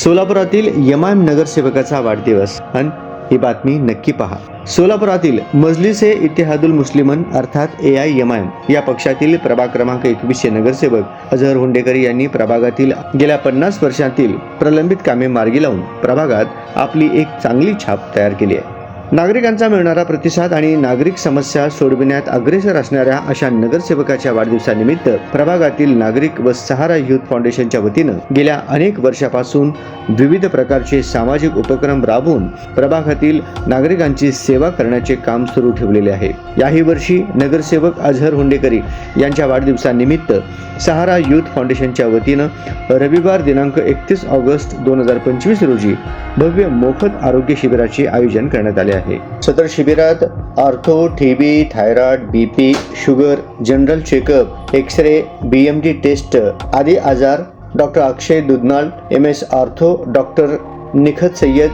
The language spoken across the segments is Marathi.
सोलापुरातील यमाम नगरसेवकाचा वाढदिवस. आणि ही बातमी नक्की पहा. सोलापुरातील मजलिस ए इतिहादुल मुस्लिमन अर्थात ए आय एम या पक्षातील प्रभाग क्रमांक एकवीसशे नगरसेवक अझहर हुंडेकर यांनी प्रभागातील गेल्या पन्नास वर्षातील प्रलंबित कामे मार्गी लावून प्रभागात आपली एक चांगली छाप तयार केली आहे. नागरिकांचा मिळणारा प्रतिसाद आणि नागरिक समस्या सोडविण्यात अग्रेसर असणाऱ्या अशा नगरसेवकाच्या वाढदिवसानिमित्त प्रभागातील नागरिक व सहारा युथ फाउंडेशनच्या वतीनं गेल्या अनेक वर्षापासून विविध प्रकारचे सामाजिक उपक्रम राबवून प्रभागातील नागरिकांची सेवा करण्याचे काम सुरू ठेवलेले आहे. याही वर्षी नगरसेवक अझहर हुंडेकरी यांच्या वाढदिवसानिमित्त सहारा युथ फाउंडेशनच्या वतीनं रविवार दिनांक एकतीस ऑगस्ट दोन हजार पंचवीस रोजी भव्य मोफत आरोग्य शिबिराचे आयोजन करण्यात आले आहे. सदर शिबिरात ortho TB thyroid BP sugar general checkup x-ray B M D test आदी आजार doctor Akshay Dudhnal M S ortho doctor Nikhat Sayyad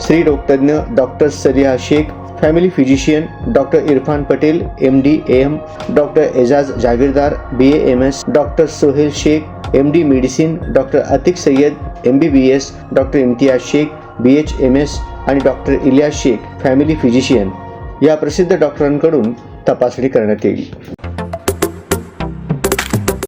स्त्री रोगतज्ञ doctor Sariya Shaikh family physician doctor Irfan Patel M D M doctor Ejaz Jagirdar B A M S doctor Sohail Shaikh M D medicine doctor Atiq Sayyad M B B S doctor Imtiyaz Shaikh B H M S आणि doctor Iliya Shaikh family physician या प्रसिद्ध डॉक्टरांकडून तपासणी करण्यात येईल.